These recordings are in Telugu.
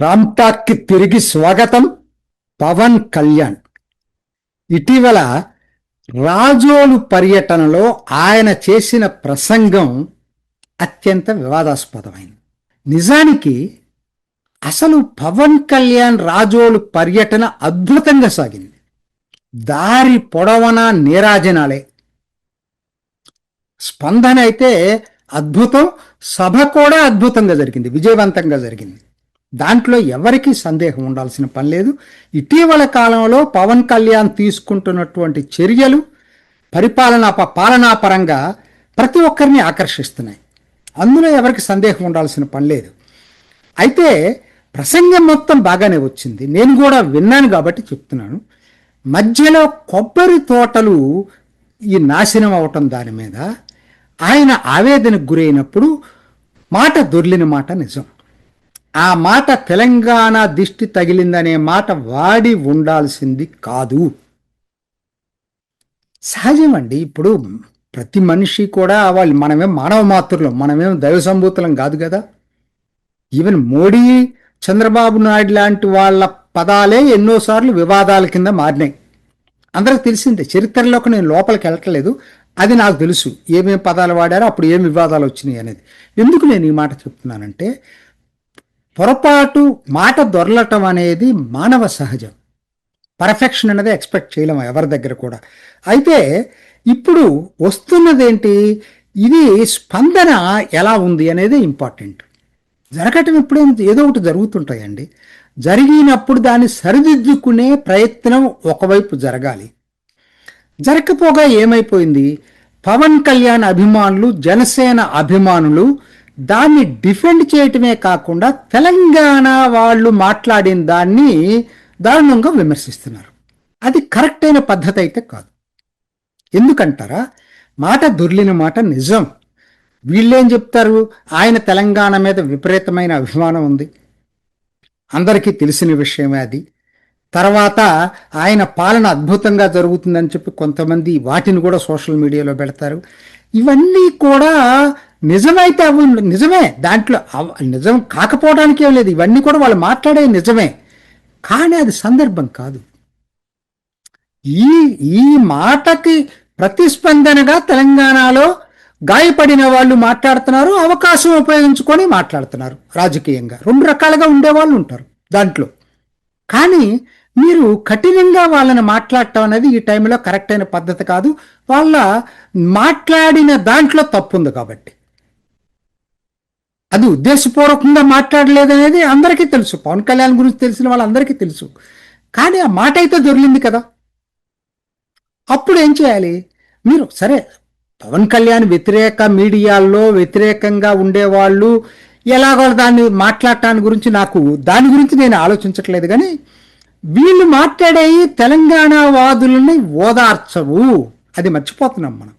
రామ్టాక్కి తిరిగి స్వాగతం పవన్ కళ్యాణ్. ఇటీవల రాజోలు పర్యటనలో ఆయన చేసిన ప్రసంగం అత్యంత వివాదాస్పదమైంది. నిజానికి అసలు పవన్ కళ్యాణ్ రాజోలు పర్యటన అద్భుతంగా సాగింది. దారి పొడవన నీరాజనాలే. స్పందన అయితే అద్భుతం సభ కూడా అద్భుతంగా జరిగింది విజయవంతంగా జరిగింది. దాంట్లో ఎవరికీ సందేహం ఉండాల్సిన పని లేదు. ఇటీవల కాలంలో పవన్ కళ్యాణ్ తీసుకుంటున్నటువంటి చర్యలు పరిపాలనా ప- పాలనాపరంగా ప్రతి ఒక్కరిని ఆకర్షిస్తున్నాయి. అందులో ఎవరికి సందేహం ఉండాల్సిన పని లేదు. అయితే ప్రసంగం మొత్తం బాగానే వచ్చింది. నేను కూడా విన్నాను కాబట్టి చెప్తున్నాను. మధ్యలో కొబ్బరి తోటలు ఈ నాశనం అవటం దాని మీద ఆయన ఆవేదనకు గురైనప్పుడు మాట దొర్లిన మాట నిజం. ఆ మాట తెలంగాణ దిష్టి తగిలిందనే మాట వాడి ఉండాల్సింది కాదు. సహజమండి ఇప్పుడు ప్రతి మనిషి కూడా వాళ్ళు మనమేం మానవ మాతృలం మనమేం దైవ సంభూతులం కాదు కదా. ఈవెన్ మోడీ చంద్రబాబు నాయుడు లాంటి వాళ్ళ పదాలే ఎన్నోసార్లు వివాదాల కింద మారినాయి. అందరికి తెలిసిందే చరిత్రలోకి నేను లోపలికి వెళ్ళట్లేదు అది నాకు తెలుసు ఏమేమి పదాలు వాడారో అప్పుడు ఏం వివాదాలు వచ్చినాయి అనేది. ఎందుకు నేను ఈ మాట చెప్తున్నానంటే పొరపాటు మాట దొరలటం అనేది మానవ సహజం. పర్ఫెక్షన్ అనేది ఎక్స్పెక్ట్ చేయలేము ఎవరి దగ్గర కూడా. అయితే ఇప్పుడు వస్తున్నదేంటి? ఇది స్పందన ఎలా ఉంది అనేది ఇంపార్టెంట్ జరగటం ఇప్పుడే ఏదో ఒకటి జరుగుతుంటాయండి. జరిగినప్పుడు దాన్ని సరిదిద్దుకునే ప్రయత్నం ఒకవైపు జరగాలి. జరగకపోగా ఏమైపోయింది? పవన్ కళ్యాణ్ అభిమానులు జనసేన అభిమానులు దాన్ని డిఫెండ్ చేయటమే కాకుండా తెలంగాణ వాళ్ళు మాట్లాడిన దాన్ని దారుణంగా విమర్శిస్తున్నారు. అది కరెక్ట్ అయిన పద్ధతి అయితే కాదు. ఎందుకంటారా? మాట దొర్లిన మాట నిజం. వీళ్ళేం చెప్తారు? ఆయన తెలంగాణ మీద విపరీతమైన అభిమానం ఉంది. అందరికీ తెలిసిన విషయమే అది. తర్వాత ఆయన పాలన అద్భుతంగా జరుగుతుందని చెప్పి కొంతమంది వాటిని కూడా సోషల్ మీడియాలో పెడతారు. ఇవన్నీ కూడా నిజమైతే అవి నిజమే. దాంట్లో అవ- నిజం కాకపోవడానికి ఏం లేదు. ఇవన్నీ కూడా వాళ్ళు మాట్లాడే నిజమే. కానీ అది సందర్భం కాదు. ఈ ఈ మాటకి ప్రతిస్పందనగా తెలంగాణలో గాయపడిన వాళ్ళు మాట్లాడుతున్నారు. అవకాశం ఉపయోగించుకొని మాట్లాడుతున్నారు రాజకీయంగా. రెండు రకాలుగా ఉండేవాళ్ళు ఉంటారు దాంట్లో. కానీ మీరు కఠినంగా వాళ్ళని మాట్లాడటం అనేది ఈ టైంలో కరెక్ట్ అయిన పద్ధతి కాదు. వాళ్ళ మాట్లాడిన దాంట్లో తప్పు ఉంది కాబట్టి. అది ఉద్దేశపూర్వకంగా మాట్లాడలేదనేది అందరికీ తెలుసు. పవన్ కళ్యాణ్ గురించి తెలిసిన వాళ్ళందరికీ తెలుసు. కానీ ఆ మాట అయితే దొరికింది కదా. అప్పుడు ఏం చేయాలి? మీరు సరే పవన్ కళ్యాణ్ వ్యతిరేక మీడియాల్లో వ్యతిరేకంగా ఉండేవాళ్ళు ఎలాగో దాన్ని మాట్లాడటాన్ని గురించి నాకు దాని గురించి నేను ఆలోచించట్లేదు కానీ వీళ్ళు మాట్లాడే తెలంగాణ వాదులని ఓదార్చవు. అది మర్చిపోతున్నాం మనం.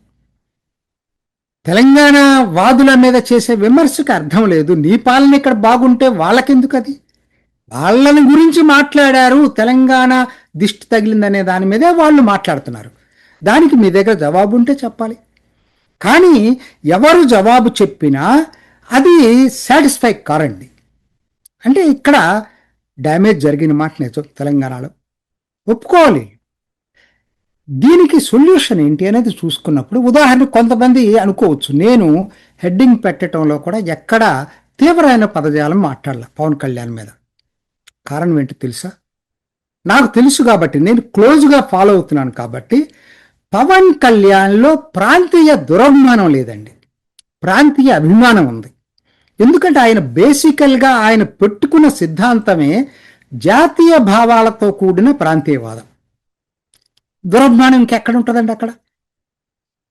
తెలంగాణ వాదుల మీద చేసే విమర్శకు అర్థం లేదు. నీ పాలన ఇక్కడ బాగుంటే వాళ్ళకెందుకు అది? వాళ్ళని గురించి మాట్లాడారు తెలంగాణ దిష్టి తగిలిందనే దాని మీదే వాళ్ళు మాట్లాడుతున్నారు. దానికి మీ దగ్గర జవాబు ఉంటే చెప్పాలి. కానీ ఎవరు జవాబు చెప్పినా అది సాటిస్ఫై కారండి. అంటే ఇక్కడ డ్యామేజ్ జరిగిన మాట నిజం తెలంగాణలో. ఒప్పుకోవాలి. దీనికి సొల్యూషన్ ఏంటి అనేది చూసుకున్నప్పుడు ఉదాహరణ కొంతమంది అనుకోవచ్చు. నేను హెడ్డింగ్ పెట్టడంలో కూడా ఎక్కడ తీవ్రమైన పదజాలం మాట్లాడలే పవన్ కళ్యాణ్ మీద. కారణం ఏంటి తెలుసా? నాకు తెలుసు కాబట్టి నేను క్లోజ్గా ఫాలో అవుతున్నాను కాబట్టి పవన్ కళ్యాణ్లో ప్రాంతీయ దురభిమానం లేదండి. ప్రాంతీయ అభిమానం ఉంది. ఎందుకంటే ఆయన బేసికల్గా ఆయన పెట్టుకున్న సిద్ధాంతమే జాతీయ భావాలతో కూడిన ప్రాంతీయవాదం. దురభిమానం ఇంకెక్కడ ఉంటుందండి అక్కడ?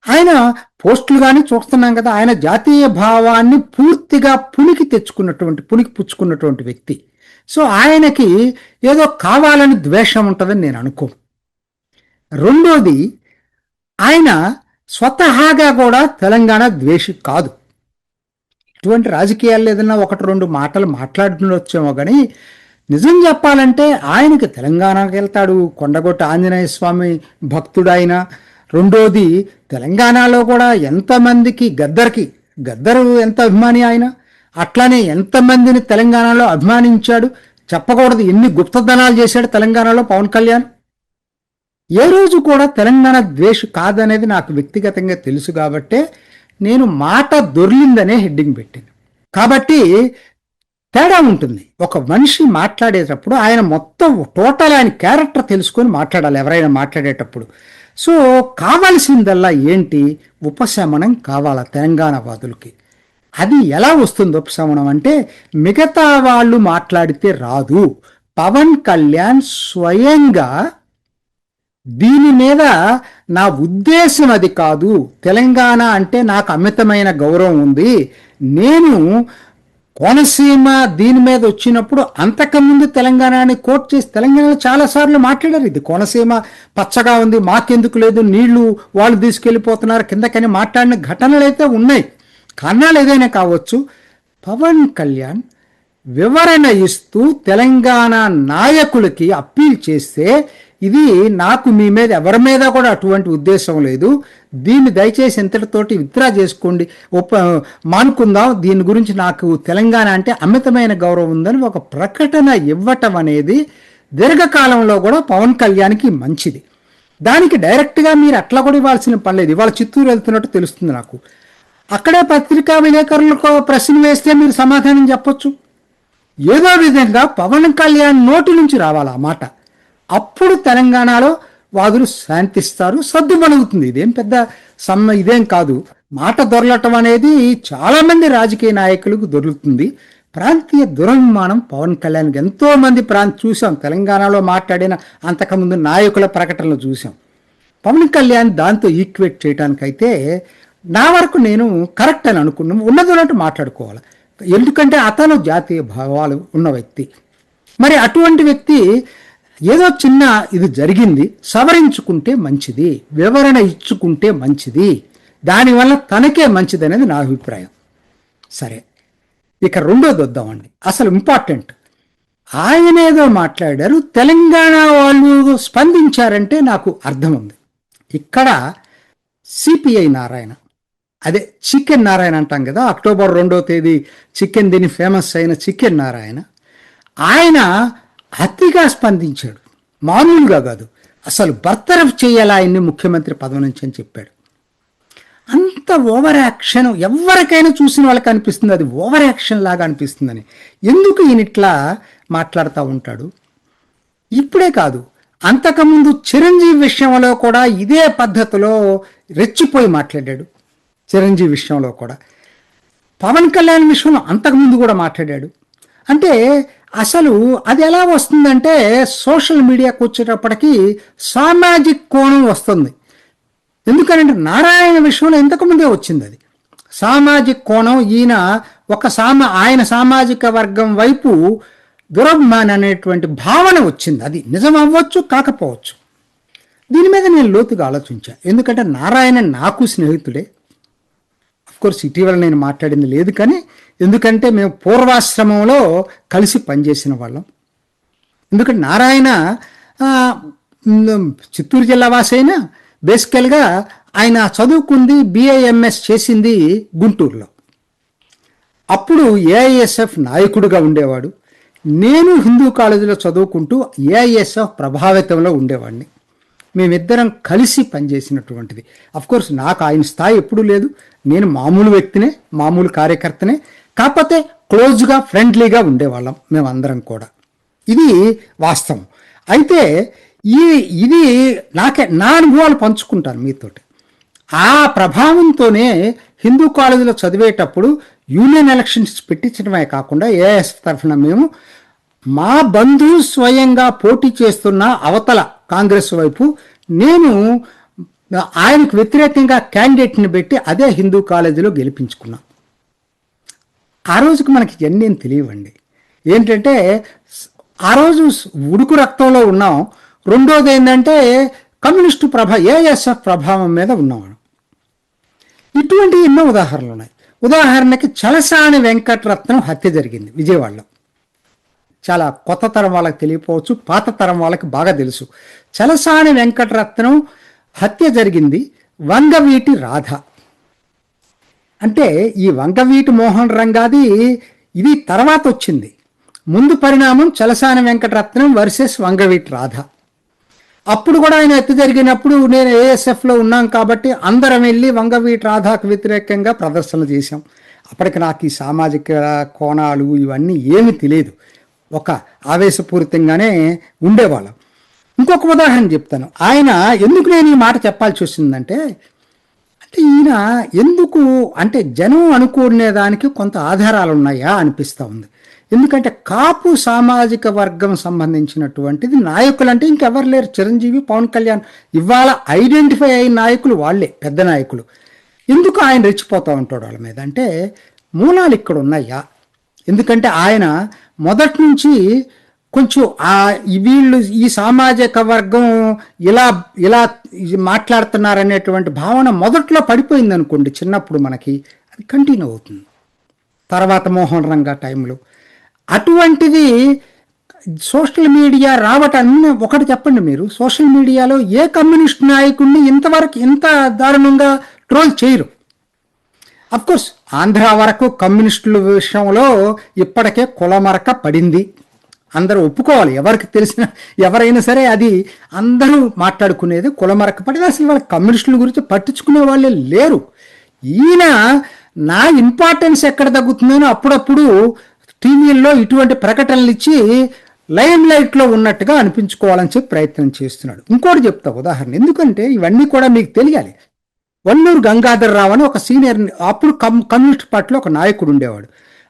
ఆయన పోస్టులు కానీ చూస్తున్నాం కదా ఆయన జాతీయ భావాన్ని పూర్తిగా పునికి తెచ్చుకున్నటువంటి పునికి పుచ్చుకున్నటువంటి వ్యక్తి. సో ఆయనకి ఏదో కావాలని ద్వేషం ఉంటుందని నేను అనుకోను. రెండోది ఆయన స్వతహాగా కూడా తెలంగాణ ద్వేషి కాదు. ఇటువంటి రాజకీయాల్లో ఏదైనా ఒకటి రెండు మాటలు మాట్లాడుతుండొచ్చేమో కానీ నిజం చెప్పాలంటే ఆయనకి తెలంగాణకి వెళ్తాడు కొండగొట్ట ఆంజనేయ స్వామి భక్తుడు రెండోది తెలంగాణలో కూడా ఎంతమందికి గద్దర్కి గద్దరు ఎంత అభిమాని ఆయన? అట్లానే ఎంతమందిని తెలంగాణలో అభిమానించాడు? చెప్పకూడదు ఎన్ని గుప్తధనాలు చేశాడు తెలంగాణలో పవన్ కళ్యాణ్? ఏ రోజు కూడా తెలంగాణ ద్వేష కాదనేది నాకు వ్యక్తిగతంగా తెలుసు కాబట్టే నేను మాట దొర్లిందనే హెడ్డింగ్ పెట్టాను కాబట్టి తేడా ఉంటుంది. ఒక మనిషి మాట్లాడేటప్పుడు ఆయన మొత్తం టోటల్ ఆయన క్యారెక్టర్ తెలుసుకొని మాట్లాడాలి ఎవరైనా మాట్లాడేటప్పుడు. సో కావాల్సిందల్లా ఏంటి? ఉపశమనం కావాలా తెలంగాణ వాదులకి? అది ఎలా వస్తుంది ఉపశమనం అంటే మిగతా వాళ్ళు మాట్లాడితే రాదు. పవన్ కళ్యాణ్ స్వయంగా దీని మీద నా ఉద్దేశం అది కాదు. తెలంగాణ అంటే నాకు అమితమైన గౌరవం ఉంది. నేను కోనసీమ దీని మీద వచ్చినప్పుడు అంతకుముందు తెలంగాణని కోట్ చేసి తెలంగాణలో చాలాసార్లు మాట్లాడారు. ఇది కోనసీమ పచ్చగా ఉంది మాకెందుకు లేదు నీళ్ళు వాళ్ళు తీసుకెళ్ళిపోతున్నారు కిందకని మాట్లాడిన ఘటనలు అయితే ఉన్నాయి. కారణాలు ఏదైనా కావచ్చు. పవన్ కళ్యాణ్ వివరణ ఇస్తూ తెలంగాణ నాయకులకి అప్పీల్ చేస్తే ఇది నాకు మీ మీద ఎవరి మీద కూడా అటువంటి ఉద్దేశం లేదు. దీన్ని దయచేసి ఇంతటితోటి విత్డ్రా చేసుకోండి. ఒప్ప మానుకుందాం. దీని గురించి నాకు తెలంగాణ అంటే అమితమైన గౌరవం ఉందని ఒక ప్రకటన ఇవ్వటం అనేది దీర్ఘకాలంలో కూడా పవన్ కళ్యాణ్కి మంచిది. దానికి డైరెక్ట్గా మీరు అట్లా కూడా ఇవ్వాల్సిన పని లేదు. ఇవాళ చిత్తూరు వెళ్తున్నట్టు తెలుస్తుంది నాకు. అక్కడే పత్రికా విలేకరులకు ప్రశ్న వేస్తే మీరు సమాధానం చెప్పొచ్చు. ఏదో విధంగా పవన్ కళ్యాణ్ నోటి నుంచి రావాలి ఆ మాట. అప్పుడు తెలంగాణలో వాదులు శాంతిస్తారు సర్దుమణుగుతుంది ఇదేం పెద్ద సమ్మ ఇదేం కాదు. మాట దొరలటం అనేది చాలా మంది రాజకీయ నాయకులకు దొరుకుతుంది. ప్రాంతీయ దురభిమానం పవన్ కళ్యాణ్కి ఎంతో మంది ప్రాంత చూసాం. తెలంగాణలో మాట్లాడిన అంతకుముందు నాయకుల ప్రకటనలు చూసాం. పవన్ కళ్యాణ్ దాంతో ఈక్వేట్ చేయడానికైతే నా వరకు నేను కరెక్ట్ అని అనుకున్నాను ఉన్నది ఉన్నట్టు మాట్లాడుకోవాలి. ఎందుకంటే అతను జాతీయ భావాలు ఉన్న వ్యక్తి. మరి అటువంటి వ్యక్తి ఏదో చిన్న ఇది జరిగింది సవరించుకుంటే మంచిది వివరణ ఇచ్చుకుంటే మంచిది దానివల్ల తనకే మంచిది అనేది నా అభిప్రాయం. సరే ఇక రెండోది వద్దామండి. అసలు ఇంపార్టెంట్. ఆయన ఏదో మాట్లాడారు తెలంగాణ వాళ్ళు స్పందించారంటే నాకు అర్థం ఉంది ఇక్కడ సిపిఐ నారాయణ. అదే చికెన్ నారాయణ అంటాం కదా అక్టోబర్ రెండో తేదీ చికెన్ దీని ఫేమస్ అయిన చికెన్ నారాయణ. ఆయన అతిగా స్పందించాడు. మామూలుగా కాదు. అసలు బర్తరఫ్ చేయాలి ఆయన్ని ముఖ్యమంత్రి పదవి నుంచి అని చెప్పాడు. అంత ఓవర్ యాక్షన్ ఎవరికైనా చూసిన వాళ్ళకి అనిపిస్తుంది. అది ఓవర్ యాక్షన్ లాగా అనిపిస్తుందని. ఎందుకు ఈయన ఇట్లా మాట్లాడుతూ ఉంటాడు? ఇప్పుడే కాదు. అంతకుముందు చిరంజీవి విషయంలో కూడా ఇదే పద్ధతిలో రెచ్చిపోయి మాట్లాడాడు. చిరంజీవి విషయంలో కూడా. పవన్ కళ్యాణ్ విషయంలో అంతకుముందు కూడా మాట్లాడాడు. అంటే అసలు అది ఎలా వస్తుందంటే సోషల్ మీడియాకు వచ్చేటప్పటికి సామాజిక్ కోణం వస్తుంది. ఎందుకంటే నారాయణ విషయంలో ఇంతకుముందే వచ్చింది అది. సామాజిక కోణం ఈయన ఒక సామా ఆయన సామాజిక వర్గం వైపు దురభిమాన్ అనేటువంటి భావన వచ్చింది. అది నిజం అవ్వచ్చు కాకపోవచ్చు. దీని మీద నేను లోతుగా ఆలోచించాను. ఎందుకంటే నారాయణ నాకు స్నేహితుడే. కోర్స్ ఇటీవల నేను మాట్లాడింది లేదు కానీ ఎందుకంటే మేము పూర్వాశ్రమంలో కలిసి పనిచేసిన వాళ్ళం. ఎందుకంటే నారాయణ చిత్తూరు జిల్లా వాసి అయినా బేసికల్గా ఆయన చదువుకుంది బిఏఎంఎస్ చేసింది గుంటూరులో. అప్పుడు ఏఐఎస్ఎఫ్ నాయకుడిగా ఉండేవాడు. నేను హిందూ కాలేజీలో చదువుకుంటూ ఏఐఎస్ఎఫ్ ప్రభావితంలో ఉండేవాడిని. మేమిద్దరం కలిసి పనిచేసినటువంటిది. కోర్స్ నాకు ఆయన స్థాయి ఎప్పుడూ లేదు. నేను మామూలు వ్యక్తినే మామూలు కార్యకర్తనే. కాకపోతే క్లోజ్గా ఫ్రెండ్లీగా ఉండేవాళ్ళం మేమందరం కూడా. ఇది వాస్తవం. అయితే ఈ ఇది నాకే నా అనుభవాలు పంచుకుంటాను మీతోటి. ఆ ప్రభావంతోనే హిందూ కాలేజీలో చదివేటప్పుడు యూనియన్ ఎలక్షన్స్ పెట్టించడమే కాకుండా ఏఎస్ తరఫున మేము మా బంధువు స్వయంగా పోటీ చేస్తున్న అవతల కాంగ్రెస్ వైపు నేను ఆయనకు వ్యతిరేకంగా క్యాండిడేట్ని పెట్టి అదే హిందూ కాలేజీలో గెలిపించుకున్నాను ఆ రోజుకి మనకి ఇవన్నీ తెలియవండి. ఏంటంటే ఆ రోజు ఉడుకు రక్తంలో ఉన్నాం. రెండోది ఏంటంటే కమ్యూనిస్టు ప్రభా ఏఎస్ఎఫ్ ప్రభావం మీద ఉన్నాం ఇటువంటి ఎన్నో ఉదాహరణలు ఉన్నాయి. ఉదాహరణకి చలసాని వెంకటరత్నం హత్య జరిగింది విజయవాడలో. చాలా కొత్త తరం వాళ్ళకి తెలియకపోవచ్చు పాత తరం వాళ్ళకి బాగా తెలుసు. చలసాని వెంకటరత్నం హత్య జరిగింది వంగవీటి రాధ. అంటే ఈ వంగవీటి మోహన్ రంగాది ఇది తర్వాత వచ్చింది. ముందు పరిణామం చలసాన వెంకటరత్నం వర్సెస్ వంగవీటి రాధ. అప్పుడు కూడా ఆయన ఎత్తు జరిగినప్పుడు నేను ఏఎస్ఎఫ్లో ఉన్నాం కాబట్టి అందరం వెళ్ళి వంగవీటి రాధాకు వ్యతిరేకంగా ప్రదర్శనలు చేశాం. అప్పటికి నాకు ఈ సామాజిక కోణాలు ఇవన్నీ ఏమీ తెలియదు. ఒక ఆవేశపూరితంగానే ఉండేవాళ్ళం. ఇంకొక ఉదాహరణ చెప్తాను. ఆయన ఎందుకు నేను ఈ మాట చెప్పాల్సి వచ్చిందంటే అంటే ఈయన ఎందుకు అంటే జనం అనుకునే దానికి కొంత ఆధారాలు ఉన్నాయా అనిపిస్తూ ఉంది. ఎందుకంటే కాపు సామాజిక వర్గం సంబంధించినటువంటిది నాయకులు అంటే ఇంకెవరు లేరు. చిరంజీవి పవన్ కళ్యాణ్ ఇవాళ ఐడెంటిఫై అయిన నాయకులు వాళ్ళే పెద్ద నాయకులు. ఎందుకు ఆయన రెచ్చిపోతూ ఉంటాడు వాళ్ళ మీద? అంటే మూలాలు ఇక్కడ ఉన్నాయా ఎందుకంటే ఆయన మొదటి నుంచి కొంచెం ఆ వీళ్ళు ఈ సామాజిక వర్గం ఇలా ఇలా మాట్లాడుతున్నారనేటువంటి భావన మొదట్లో పడిపోయింది అనుకోండి చిన్నప్పుడు మనకి అది కంటిన్యూ అవుతుంది. తర్వాత మోహన్ రంగా టైంలో. అటువంటిది సోషల్ మీడియా రావటాన్ని ఒకటి చెప్పండి మీరు సోషల్ మీడియాలో ఏ కమ్యూనిస్ట్ నాయకుడిని ఇంతవరకు ఇంత దారుణంగా ట్రోల్ చేయరు. అఫ్కోర్స్ ఆంధ్ర వరకు కమ్యూనిస్టుల విషయంలో ఇప్పటికే కులమరక పడింది. అందరూ ఒప్పుకోవాలి. ఎవరికి తెలిసిన ఎవరైనా సరే అది అందరూ మాట్లాడుకునేది కులమరక పడింది అసలు వాళ్ళ కమ్యూనిస్టుల గురించి పట్టించుకునే వాళ్ళే లేరు. ఈయన నా ఇంపార్టెన్స్ ఎక్కడ తగ్గుతుందని అప్పుడప్పుడు టీవీల్లో ఇటువంటి ప్రకటనలు ఇచ్చి లైమ్ లైట్లో ఉన్నట్టుగా అనిపించుకోవాలని చెప్పి ప్రయత్నం చేస్తున్నాడు. ఇంకోటి చెప్తా ఉదాహరణ. ఎందుకంటే ఇవన్నీ కూడా మీకు తెలియాలి. వల్లూరు గంగాధర్ రావు అని ఒక సీనియర్ అప్పుడు కమ్ కమ్యూనిస్ట్ పార్టీలో ఒక నాయకుడు ఉండేవాడు.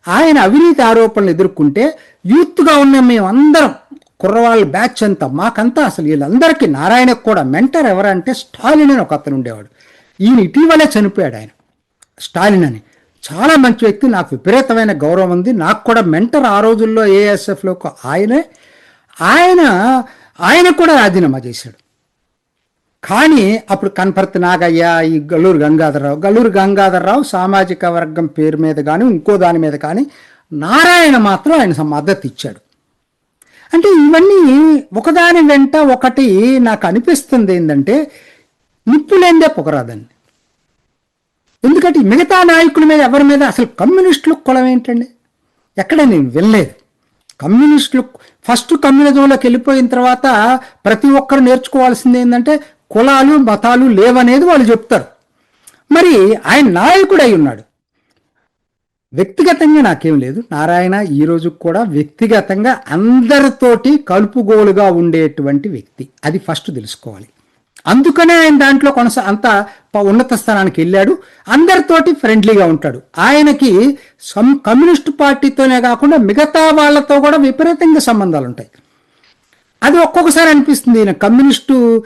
ఆయన అవినీతి ఆరోపణలు ఎదుర్కొంటే యూత్గా ఉన్న మేమందరం కుర్రవాళ్ళ బ్యాచ్ అంతా మాకంతా అసలు వీళ్ళందరికీ నారాయణకు కూడా మెంటర్ ఎవరంటే స్టాలిన్ అని ఒక అతను ఉండేవాడు. ఈయన ఇటీవలే చనిపోయాడు ఆయన. స్టాలిన్ అని. చాలా మంచి వ్యక్తి నాకు విపరీతమైన గౌరవం ఉంది. నాకు కూడా మెంటర్ ఆ రోజుల్లో ఏఎస్ఎఫ్లో ఆయనే. ఆయన ఆయన కూడా రాజీనామా చేశాడు. కానీ అప్పుడు కన్పర్తి నాగయ్య ఈ గల్లూరు గంగాధరరావు. గల్లూరు గంగాధరరావు సామాజిక వర్గం పేరు మీద కానీ ఇంకో దాని మీద కానీ నారాయణ మాత్రం ఆయన మద్దతు ఇచ్చాడు. అంటే ఇవన్నీ ఒకదాని వెంట ఒకటి నాకు అనిపిస్తుంది ఏంటంటే నిప్పులేందే పొగరాదండి. ఎందుకంటే మిగతా నాయకుల మీద ఎవరి మీద అసలు కమ్యూనిస్టులు కులం ఏంటండి? ఎక్కడ నేను వెళ్ళలేదు కమ్యూనిస్టులు ఫస్ట్ కమ్యూనిజంలోకి వెళ్ళిపోయిన తర్వాత ప్రతి ఒక్కరు నేర్చుకోవాల్సింది ఏంటంటే కులాలు మతాలు లేవనేది వాళ్ళు చెప్తారు. మరి ఆయన నాయకుడు అయి ఉన్నాడు. వ్యక్తిగతంగా నాకేం లేదు. నారాయణ ఈ కూడా వ్యక్తిగతంగా అందరితోటి కలుపుగోలుగా ఉండేటువంటి వ్యక్తి. అది ఫస్ట్ తెలుసుకోవాలి. అందుకనే ఆయన దాంట్లో కొనస అంత ఉన్నత స్థానానికి వెళ్ళాడు. అందరితోటి ఫ్రెండ్లీగా ఉంటాడు. ఆయనకి సమ్ కమ్యూనిస్ట్ పార్టీతోనే కాకుండా మిగతా వాళ్ళతో కూడా విపరీతంగా సంబంధాలు ఉంటాయి అది ఒక్కొక్కసారి అనిపిస్తుంది. ఈయన కమ్యూనిస్టు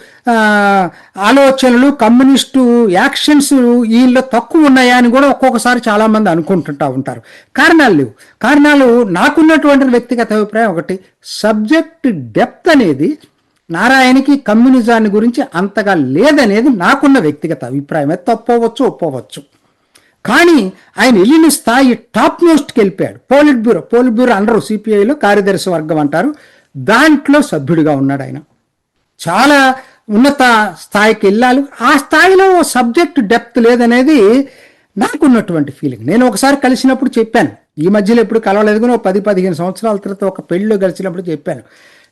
ఆలోచనలు కమ్యూనిస్టు యాక్షన్స్ వీళ్ళు తక్కువ ఉన్నాయా అని కూడా ఒక్కొక్కసారి చాలామంది అనుకుంటుంటా ఉంటారు. కారణాలు లేవు. కారణాలు నాకున్నటువంటి వ్యక్తిగత అభిప్రాయం ఒకటి. సబ్జెక్ట్ డెప్త్ అనేది నారాయణకి కమ్యూనిజాన్ని గురించి అంతగా లేదనేది నాకున్న వ్యక్తిగత అభిప్రాయం. అది తప్పవచ్చు ఒప్పవచ్చు. కానీ ఆయన వెళ్ళిన స్థాయి టాప్ మోస్ట్కి వెళ్ళిపోయాడు. పోలిట్ బ్యూరో పోలిట్ బ్యూరో అండరు సిపిఐలో కార్యదర్శి వర్గం అంటారు. దాంట్లో సభ్యుడిగా ఉన్నాడు ఆయన. చాలా ఉన్నత స్థాయికి వెళ్ళాలి. ఆ స్థాయిలో సబ్జెక్ట్ డెప్త్ లేదనేది నాకున్నటువంటి ఫీలింగ్. నేను ఒకసారి కలిసినప్పుడు చెప్పాను. ఈ మధ్యలో ఎప్పుడు కలవలేదు కానీ పది పదిహేను సంవత్సరాల తర్వాత ఒక పెళ్ళిలో కలిసినప్పుడు చెప్పాను.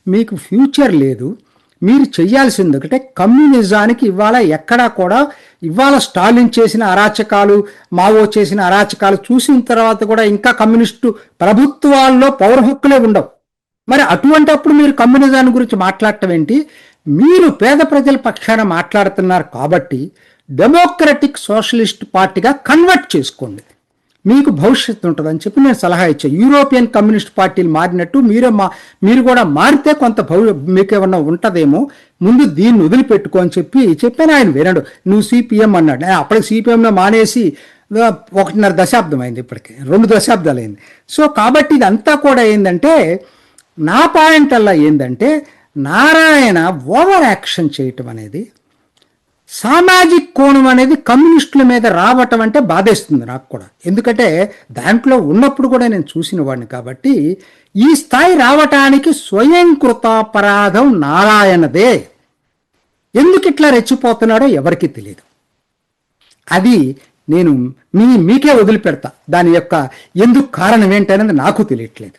మీకు ఫ్యూచర్ లేదు. మీరు చేయాల్సింది ఒకటే కమ్యూనిజానికి ఇవాళ ఎక్కడా కూడా ఇవాళ స్టాలిన్ చేసిన అరాచకాలు మావో చేసిన అరాచకాలు చూసిన తర్వాత కూడా ఇంకా కమ్యూనిస్టు ప్రభుత్వాల్లో పౌర హక్కులే ఉండవు. మరి అటువంటి అప్పుడు మీరు కమ్యూనిజాన్ని గురించి మాట్లాడటం ఏంటి? మీరు పేద ప్రజల పక్షాన మాట్లాడుతున్నారు కాబట్టి డెమోక్రటిక్ సోషలిస్ట్ పార్టీగా కన్వర్ట్ చేసుకోండి. మీకు భవిష్యత్తు ఉంటుందని చెప్పి నేను సలహా ఇచ్చాను యూరోపియన్ కమ్యూనిస్ట్ పార్టీలు మారినట్టు మీరే మా మీరు కూడా మారితే కొంత భవి మీకు ఏమన్నా ఉంటుందేమో ముందు దీన్ని వదిలిపెట్టుకో అని చెప్పి చెప్పాను. ఆయన వినడు. నువ్వు సిపిఎం అన్నాడు. అప్పటికి సిపిఎంలో మానేసి ఒకటిన్నర దశాబ్దం అయింది ఇప్పటికి. రెండు దశాబ్దాలు అయింది సో కాబట్టి ఇదంతా కూడా ఏంటంటే నా పాయింట్ అలా ఏంటంటే నారాయణ ఓవర్ యాక్షన్ చేయటం అనేది సామాజిక కోణం అనేది కమ్యూనిస్టుల మీద రావటం అంటే బాధేస్తుంది నాకు కూడా. ఎందుకంటే దాంట్లో ఉన్నప్పుడు కూడా నేను చూసిన వాడిని కాబట్టి ఈ స్థాయి రావటానికి స్వయంకృతాపరాధం నారాయణదే. ఎందుకు ఇట్లా రెచ్చిపోతున్నాడో ఎవరికి తెలియదు అది నేను మీ మీకే వదిలిపెడతా. దాని యొక్క ఎందుకు కారణం ఏంటనేది నాకు తెలియట్లేదు.